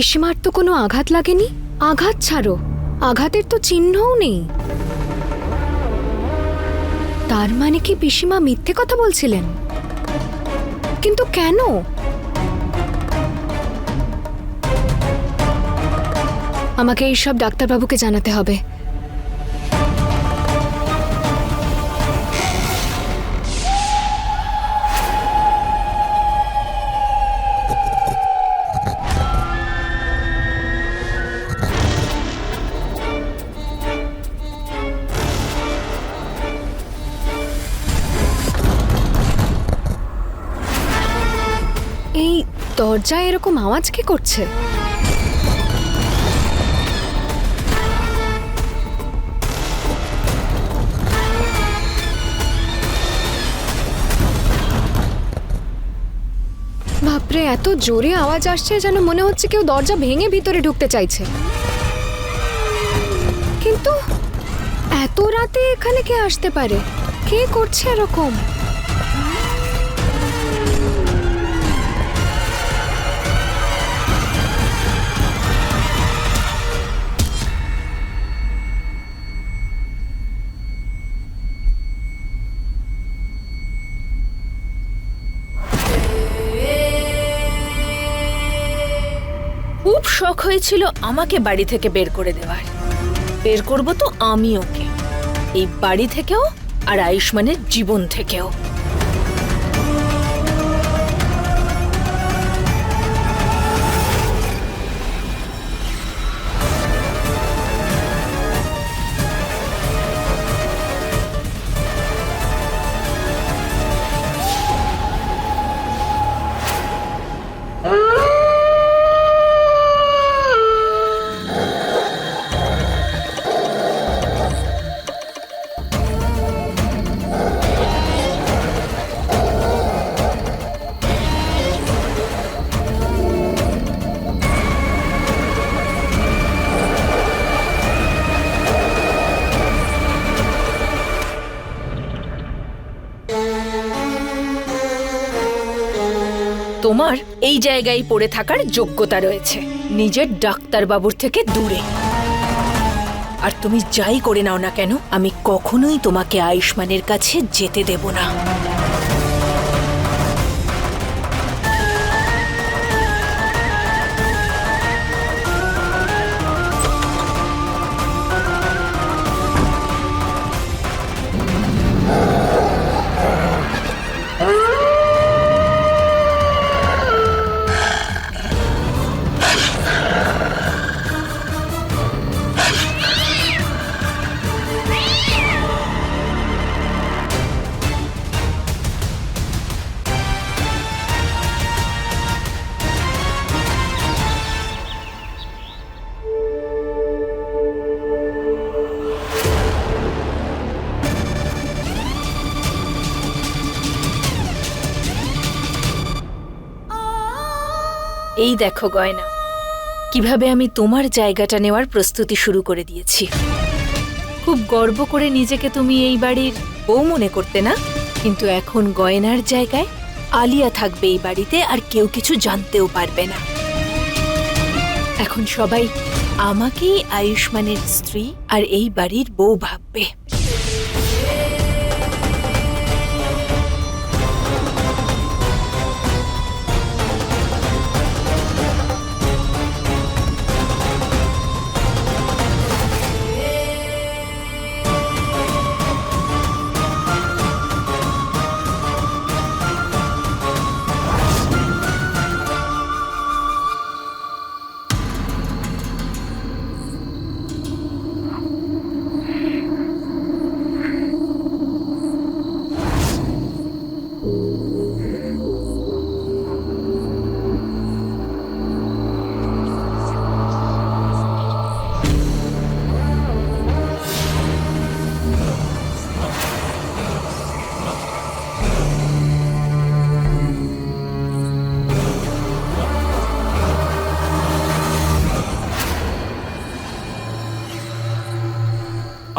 পিসিমার তো কোনো আঘাত লাগেনি? আঘাত ছাড়ো। আঘাতের তো চিহ্নও নেই। তার মানে কি পিসিমা মিথ্যে কথা বলছিলেন? কিন্তু কেন? আমাকে এইসব ডাক্তারবাবুকে জানাতে হবে। এই দরজায় এরকম আওয়াজ কি করছে? বাপরে, এত জোরে আওয়াজ আসছে যেন মনে হচ্ছে কেউ দরজা ভেঙে ভিতরে ঢুকতে চাইছে। কিন্তু এত রাতে এখানে কে আসতে পারে? কে করছে এরকম? হয়েছিল আমাকে বাড়ি থেকে বের করে দেওয়ার। বের করব তো আমি ওকে। এই বাড়ি থেকেও আর আয়ুষ্মানের জীবন থেকেও। জায়গায় পড়ে থাকার যোগ্যতা রয়েছে। নিজের ডাক্তারবাবুর থেকে দূরে। আর তুমি যাই করে নাও না কেন, আমি কখনোই তোমাকে আয়ুষ্মানের কাছে যেতে দেব না। এই দেখো গয়না। কীভাবে আমি তোমার জায়গাটা নেওয়ার প্রস্তুতি শুরু করে দিয়েছি। খুব গর্ব করে নিজেকে তুমি এই বাড়ির বউ মনে করতে না? কিন্তু এখন গয়নার জায়গায় আলিয়া থাকবে এই বাড়িতে আর কেউ কিছু জানতেও পারবে না। এখন সবাই আমাকেই আয়ুষ্মানের স্ত্রী আর এই বাড়ির বউ ভাববে।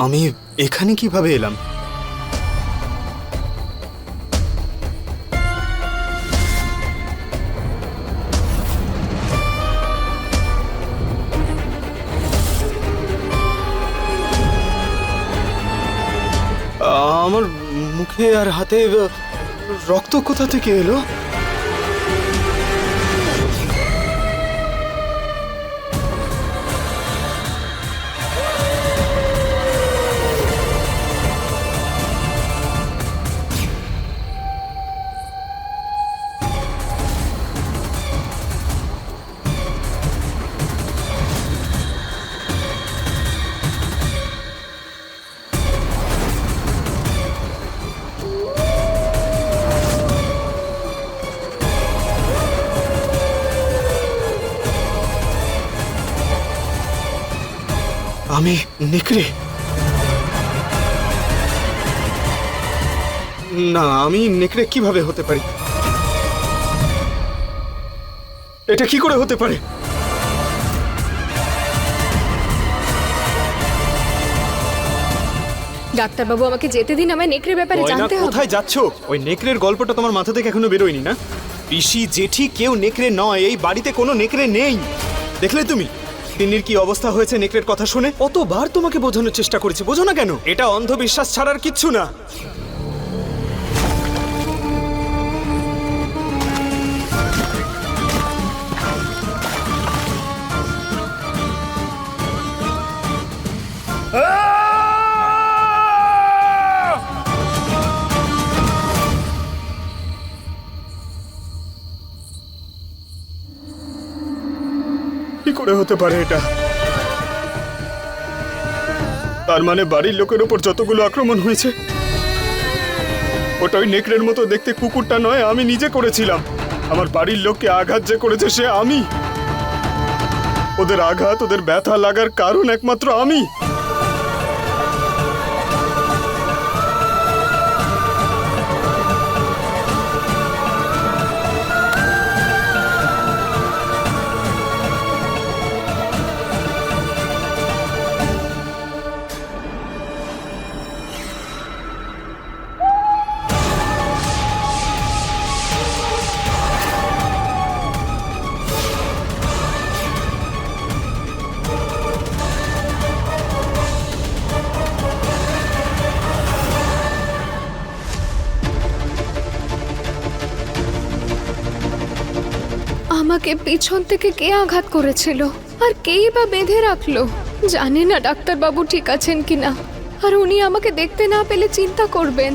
আমি এখানে কীভাবে এলাম? আমার মুখে আর হাতে রক্ত কোথা থেকে এলো? আমি নেকড়ে। না আমি নেকড়ে কীভাবে হতে পারি? এটা কি করে হতে পারে? ডাক্তারবাবু আমাকে যেতে দিন আমায় নেকড়ের ব্যাপারে জানতে হবে। কোথায় যাচ্ছ? ওই নেকড়ের গল্পটা তোমার মাথা থেকে এখনও বেরোয়নি না? পিসি জেঠি কেউ নেকড়ে নয় এই বাড়িতে কোনো নেকড়ে নেই। দেখলে তুমি? তিন্নির কি অবস্থা হয়েছে নেকড়ের কথা শুনে? কতবার তোমাকে বোঝানোর চেষ্টা করেছি, বোঝো না কেন? এটা অন্ধবিশ্বাস ছাড়ার কিচ্ছু না। করে হতে পারে এটা? তার মানে বাড়ির লোকের উপর যতগুলো আক্রমণ হয়েছে, ওটা ওই নেকড়ের মতো দেখতে কুকুরটা নয়, আমি নিজে করেছিলাম। আমার বাড়ির লোককে আঘাত যে করেছে সে আমি। ওদের আঘাত, ওদের ব্যথা লাগার কারণ একমাত্র আমি। আমাকে পিছন থেকে কে আঘাত করেছিল? আর কেই বা বেঁধে রাখল? জানি না ডাক্তারবাবু ঠিক আছেন কিনা। আর উনি আমাকে দেখতে না পেলে চিন্তা করবেন।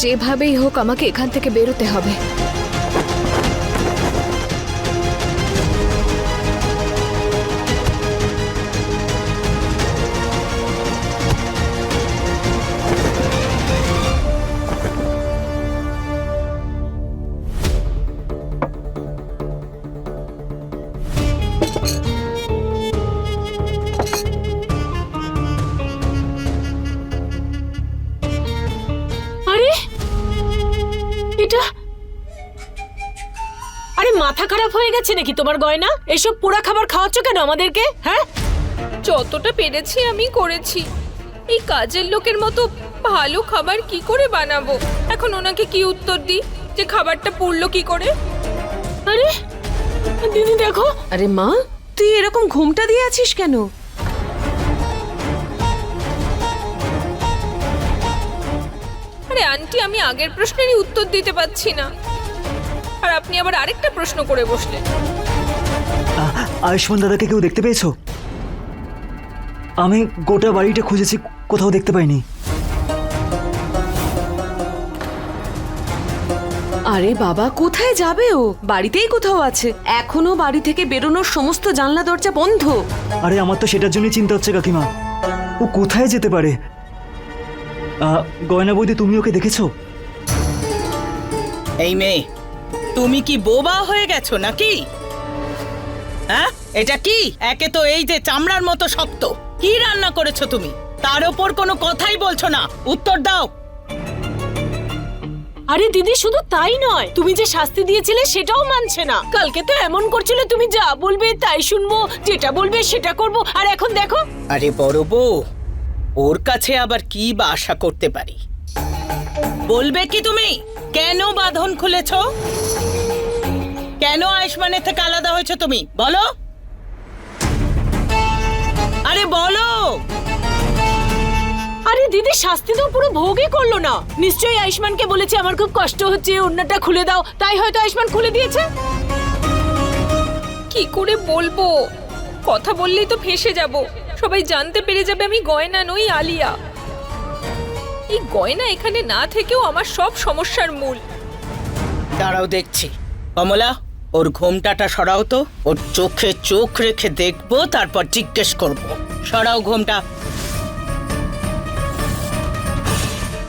যেভাবেই হোক আমাকে এখান থেকে বেরোতে হবে। গেছে নাকি তোমার গয়না? এসব পোড়া খাবার খাওয়াচ্ছ কেন আমাদেরকে? হ্যাঁ? যতটা পেরেছি আমি করেছি। এই কাজের লোকের মতো ভালো খাবার কি করে বানাবো? এখন ওনাকে কি উত্তর দিই? যে খাবারটা পুড়লো কি করে? আরে দিদি দেখো। আরে মা তুই এরকম ঘুমটা দিয়ে আছিস কেন? আরে আন্টি আমি আগের প্রশ্নেরই উত্তর দিতে পারছি না। আর আপনি আবার আরেকটা প্রশ্ন করে বসলেন। আয়ুষ্মান দাদাকে কেউ দেখতে পেয়েছ? আমি গোটা বাড়িটা খুঁজেছি কোথাও দেখতে পাইনি। আরে বাবা কোথায় যাবে ও? বাড়িতেই কোথাও আছে। এখনও বাড়ি থেকে বেরোনোর সমস্ত জানলা দরজা বন্ধ। আরে আমার তো সেটার জন্যই চিন্তা হচ্ছে কাকিমা। ও কোথায় যেতে পারে? গয়না বৌদি তুমি ওকে দেখেছ? এই মেয়ে তুমি কি বোবা হয়ে গেছো নাকি? হ্যাঁ? এটা কি? একে তো এই যে চামড়ার মতো শক্ত। কি রান্না করেছ তুমি? তার ওপর কোনো কথাই বলছো না। উত্তর দাও। আরে দিদি শুধু তাই নয়। তুমি যে শাস্তি দিয়েছিলে সেটাও মানছে না। কালকে তো এমন করছিলে তুমি যা বলবে তাই শুনব যেটা বলবে সেটা করব। আর এখন দেখো। আরে বড় বউ ওর কাছে আবার কি বা আশা করতে পারি? বলবে কি তুমি? কেন বাঁধন খুলেছ? কেন আয়ুষ্মানের থেকে আলাদা হয়েছে তুমি? বলো। আরে বলো। আরে দিদির শাস্তি তো পুরো ভোগই করল না। নিশ্চয়ই আয়ুষ্মানকে বলেছে আমার খুব কষ্ট হচ্ছে অন্যটা খুলে দাও। তাই হয়তো আয়ুষ্মান খুলে দিয়েছে। কি করে বলব? কথা বললেই তো ফেসে যাব। সবাই জানতে পেরে যাবে আমি গয়না নই আলিয়া। এই গয়না এখানে না থেকেও আমার সব সমস্যার মূল। দাঁড়াও দেখছি। কমলা ওর ঘোমটাটা সরাও তো। ওর চোখে চোখ রেখে দেখব তারপর জিজ্ঞেস করব। সরাও ঘোমটা।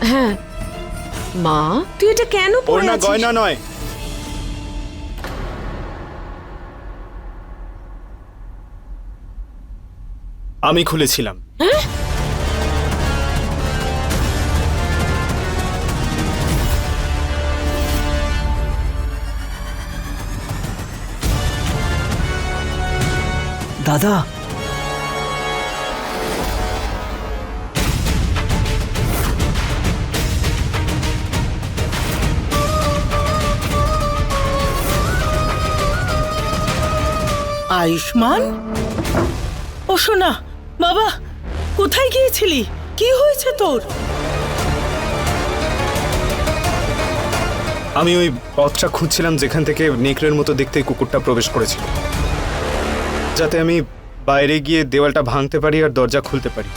হ্যাঁ। মা তুই এটা কেন ওর পরে না আছিস? গয়না নয়। আমি খুলেছিলাম। দাদা। আয়ুষ্মান? ও শোনা বাবা কোথায় গিয়েছিলি? কি হয়েছে তোর? আমি ওই পথটা খুঁজছিলাম যেখান থেকে নেকড়ের মতো দেখতে কুকুরটা প্রবেশ করেছিল। যাতে আমি বাইরে গিয়ে দেওয়ালটা ভাঙতে পারি আর দরজা খুলতে পারি।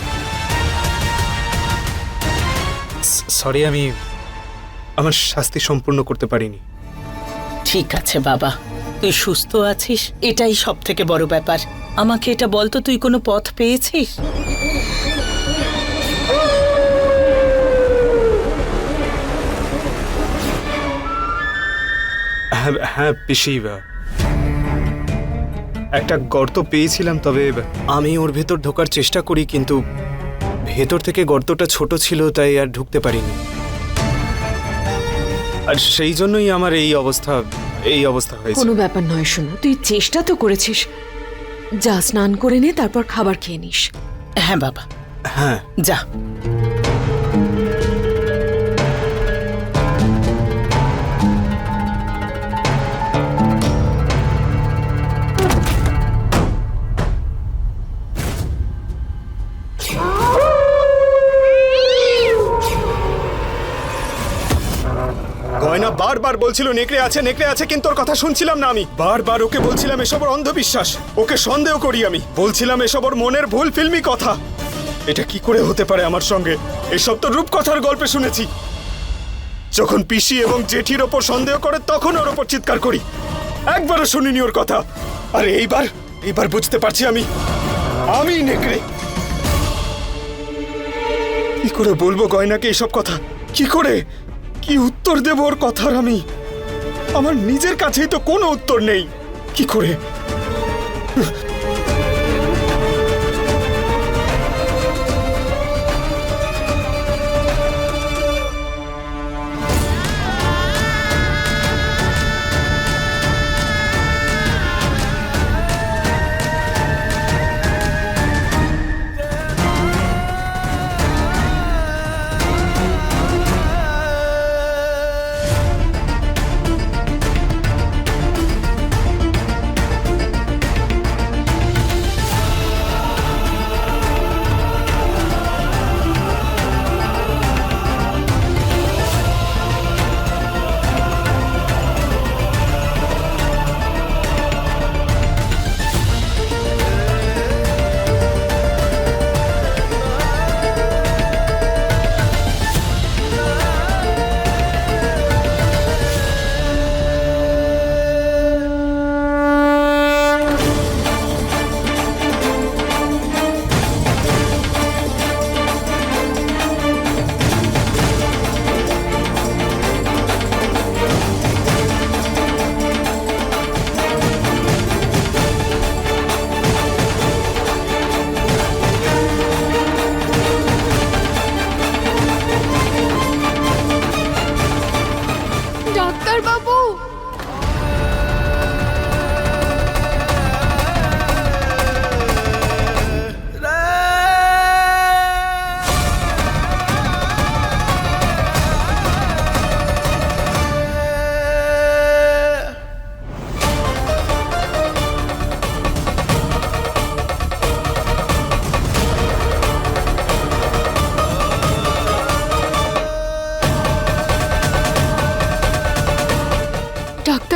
সরি আমি আমার শাস্তি সম্পূর্ণ করতে পারিনি। ঠিক আছে বাবা। তুই সুস্থ আছিস? এটাই সব থেকে বড় ব্যাপার। আমাকে এটা বলতো তুই কোনো পথ পেয়েছিস? হ্যাঁ হ্যাঁ পিসি একটা গর্ত পেয়েছিলাম তবে আমি ওর ভেতর ঢোকার চেষ্টা করি কিন্তু ভেতর থেকে গর্তটা ছোট ছিল তাই আর ঢুকতে পারিনি। আর সেই জন্যই আমার এই অবস্থা এই অবস্থা হয়েছে। কোনো ব্যাপার নয় শোনো তুই চেষ্টা তো করেছিস। যা স্নান করে নে তারপর খাবার খেয়ে নিস। হ্যাঁ বাবা। হ্যাঁ। যা। বারবার বলছিল, নেকড়ে আছে নেকড়ে আছে, কিন্তু ওর কথা শুনছিলাম না আমি। বারবার ওকে বলছিলাম, এসব ওর অন্ধবিশ্বাস। ওকে সন্দেহ করি আমি। বলছিলাম, এসব ওর মনের ভুল ফিল্মি কথা। এটা কি করে হতে পারে আমার সঙ্গে? এসব তো রূপকথার গল্পে শুনেছি। যখন পিসি এবং জেঠির ওপর সন্দেহ করে, তখন ওর ওপর চিৎকার করি। একবারও শুনিনি ওর কথা। আর এইবার এইবার বুঝতে পারছি আমি। আমি নেকড়ে। কি করে বলব গয়নাকে এসব কথা? কি করে? কি উত্তর দেব ওর কথার আমি? আমার নিজের কাছেই তো কোনো উত্তর নেই। কি করে?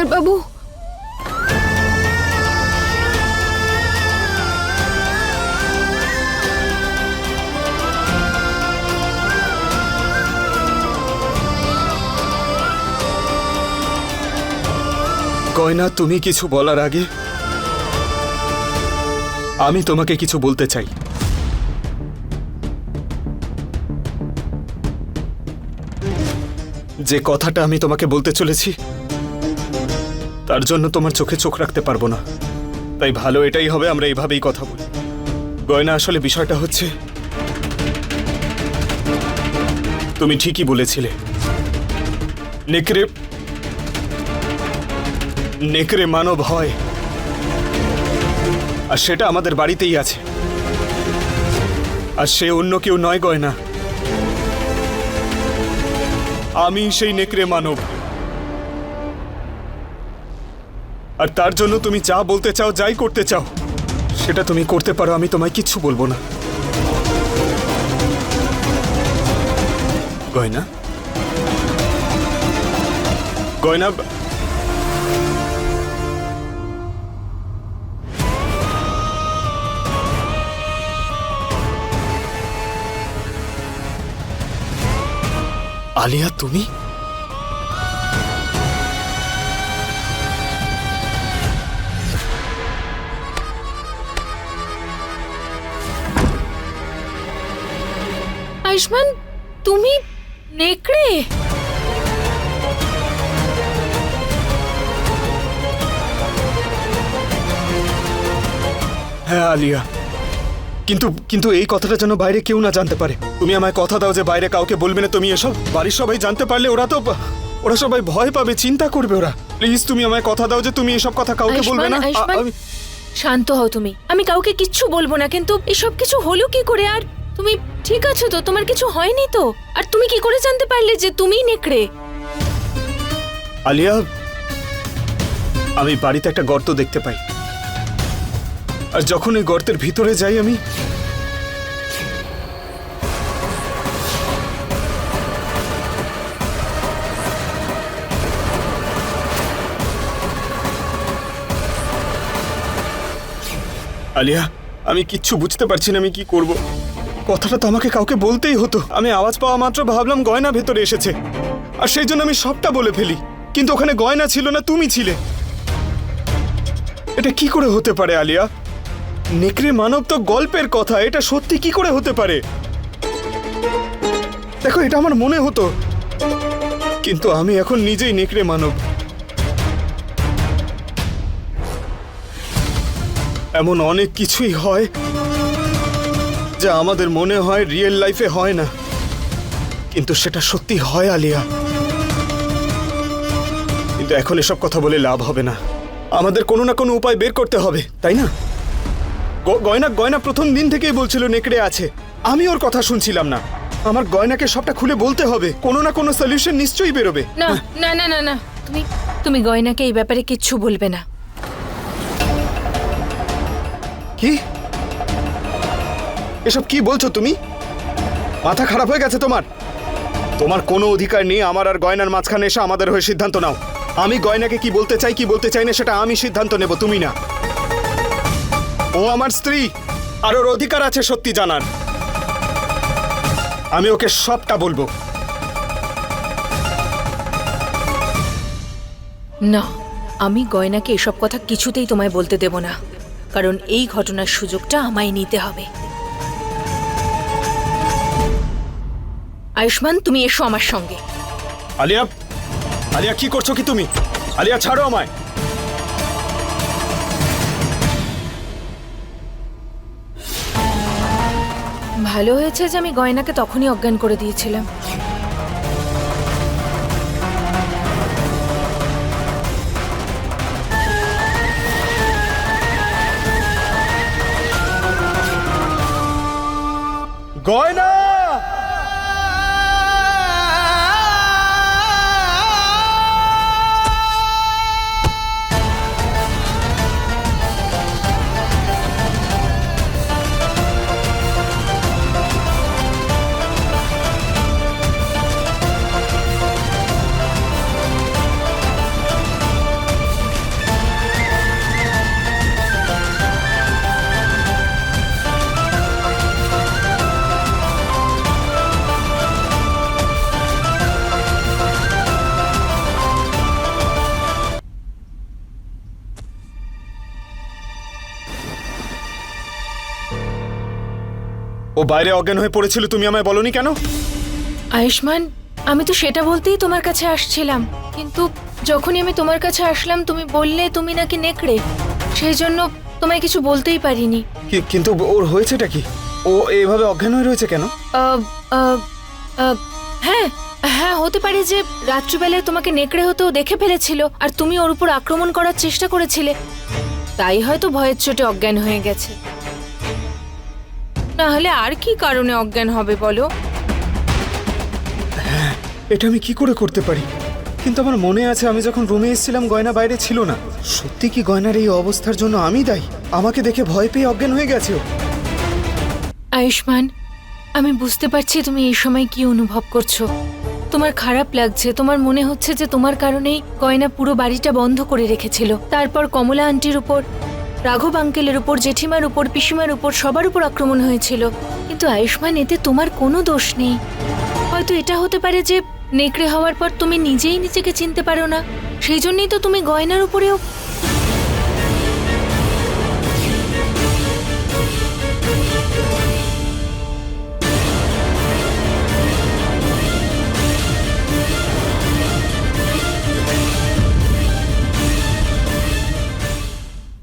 ডাক্তার বাবু? গয়না তুমি কিছু বলার আগে আমি তোমাকে কিছু বলতে চাই। যে কথাটা আমি তোমাকে বলতে চলেছি তার জন্য তোমার চোখে চোখ রাখতে পারব না। তাই ভালো এটাই হবে, আমরা এইভাবেই কথা বলি। গয়না, আসলে বিষয়টা হচ্ছে, তুমি ঠিকই বলেছিলে। নেকড়ে নেকড়ে মানব হয়। আর সেটা আমাদের বাড়িতেই আছে। আর সে অন্য কেউ নয় গয়না। আমি সেই নেকড়ে মানব। আর তার জন্য তুমি যা বলতে চাও, যাই করতে চাও, সেটা তুমি করতে পারো, আমি তোমায় কিচ্ছু বলব না। গয়না? গয়না আলিয়া, তুমি? আয়ুষ্মান তুমি নেকড়ে? হ্যাঁ আলিয়া। কিন্তু কিন্তু এই কথাটা যেন বাইরে কেউ না জানতে পারে। তুমি আমায় কথা দাও যে বাইরে কাউকে বলবে না তুমি এসব? বাড়ির সবাই জানতে পারলে ওরা তো ওরা সবাই ভয় পাবে চিন্তা করবে ওরা। প্লিজ তুমি আমায় কথা দাও যে তুমি এসব কথা কাউকে বলবে না? শান্ত হও তুমি। আমি কাউকে কিচ্ছু বলব না কিন্তু এসব কিছু হলো কি করে? আর তুমি ঠিক আছো তো? তোমার কিছু হয়নি তো? আর তুমি কি করে জানতে পারলে যে তুমি নেকড়ে? আলিয়া, আমি বাড়িতে একটা গর্ত দেখতে পাই। আর যখন ওই গর্তের ভিতরে যাই আমি, আলিয়া, আমি কিচ্ছু বুঝতে পারছি না আমি কি করব। কথাটা তো আমাকে কাউকে বলতেই হতো। আমি আওয়াজ পাওয়া মাত্র ভাবলাম গয়না ভেতরে এসেছে। আর সেই জন্য আমি সবটা বলে ফেলি। কিন্তু ওখানে গয়না ছিল না, তুমি ছিলে। এটা কি করে হতে পারে, আলিয়া? নেকড়ে মানব তো গল্পের কথা, এটা সত্যি কি করে হতে পারে? দেখো, এটা আমার মনে হতো। কিন্তু আমি এখন নিজেই নেকড়ে মানব। এমন অনেক কিছুই হয় যা আমাদের মনে হয় রিয়েল লাইফে হয় না। কিন্তু সেটা সত্যি হয় আলিয়া। কিন্তু এখন এসব কথা বলে লাভ হবে না। আমাদের কোনো না কোনো উপায় বের করতে হবে তাই না? গয়না গয়না প্রথম দিন থেকেই বলছিল নেকড়ে আছে। আমি ওর কথা শুনছিলাম না। আমার গয়নাকে সবটা খুলে বলতে হবে। কোনো না কোনো সলিউশন নিশ্চয়ই বেরোবে। না না না না না। তুমি তুমি গয়নাকে এই ব্যাপারে কিচ্ছু বলবে না। কি? এসব কি বলছো তুমি? মাথা খারাপ হয়ে গেছে তোমার? তোমার কোনো অধিকার নেই আমার আর গয়নার মাঝখানে এসে আমাদের হয়ে সিদ্ধান্ত নাও। আমি গয়নাকে কি বলতে চাই, কি বলতে চাই না, সেটা আমি সিদ্ধান্ত নেব, তুমি না। ও আমার স্ত্রী, আর ওর অধিকার আছে সত্যি জানার। আমি ওকে সবটা বলব। না, আমি গয়নাকে এসব কথা কিছুতেই তোমায় বলতে দেব না, কারণ এই ঘটনার সুযোগটা আমায় নিতে হবে। আয়ুষ্মান তুমি এসো আমার সঙ্গে। আলিয়া আলিয়া কি করছ কি তুমি? আলিয়া ছাড়ো আমায়। ভালো হয়েছে যে আমি গয়নাকে তখনই অজ্ঞান করে দিয়েছিলাম। গয়না! বাইরে অজ্ঞান হয়ে পড়েছিল তুমি আমায় বলনি কেন? আয়ুষ্মান আমি তো সেটা বলতেই তোমার কাছে আসছিলাম। কিন্তু যখনই আমি তোমার কাছে আসলাম তুমি বললে তুমি নাকি নেকড়ে। সেই জন্য তোমায় কিছু বলতেই পারিনি। কি- কিন্তু ওর হয়েছেটা কি? ও এইভাবে অজ্ঞান হয়ে রয়েছে কেন? আহ, আহ, আহ, হ্যাঁ হ্যাঁ হতে পারে যে রাত্রিবেলায় তোমাকে নেকড়ে হতেও দেখে ফেলেছিল আর তুমি ওর উপর আক্রমণ করার চেষ্টা করেছিলে। তাই হয়তো ভয়ের চোটে অজ্ঞান হয়ে গেছে। না হলে আর কি কারণে অজ্ঞান হবে বলো? এটা আমি কি করে করতে পারি? কিন্তু আমার মনে আছে আমি যখন রুমে এসেছিলাম গয়না বাইরে ছিল না। সত্যি কি গয়নার এই অবস্থার জন্য আমি দায়ী? আমাকে দেখে ভয় পেয়ে অজ্ঞান হয়ে গেছে। আয়ুষ্মান আমি বুঝতে পারছি তুমি এই সময় কি অনুভব করছ। তোমার খারাপ লাগছে তোমার মনে হচ্ছে যে তোমার কারণেই গয়না পুরো বাড়িটা বন্ধ করে রেখেছিল। তারপর কমলা আন্টির উপর রাঘব আঙ্কেলের উপর, জেঠিমার উপর, পিসিমার উপর সবার উপর আক্রমণ হয়েছিল। কিন্তু আয়ুষ্মান এতে তোমার কোনো দোষ নেই। হয়তো এটা হতে পারে যে নেকড়ে হওয়ার পর তুমি নিজেই নিজেকে চিনতে পারো না। সেই জন্যই তো তুমি গয়নার উপরেও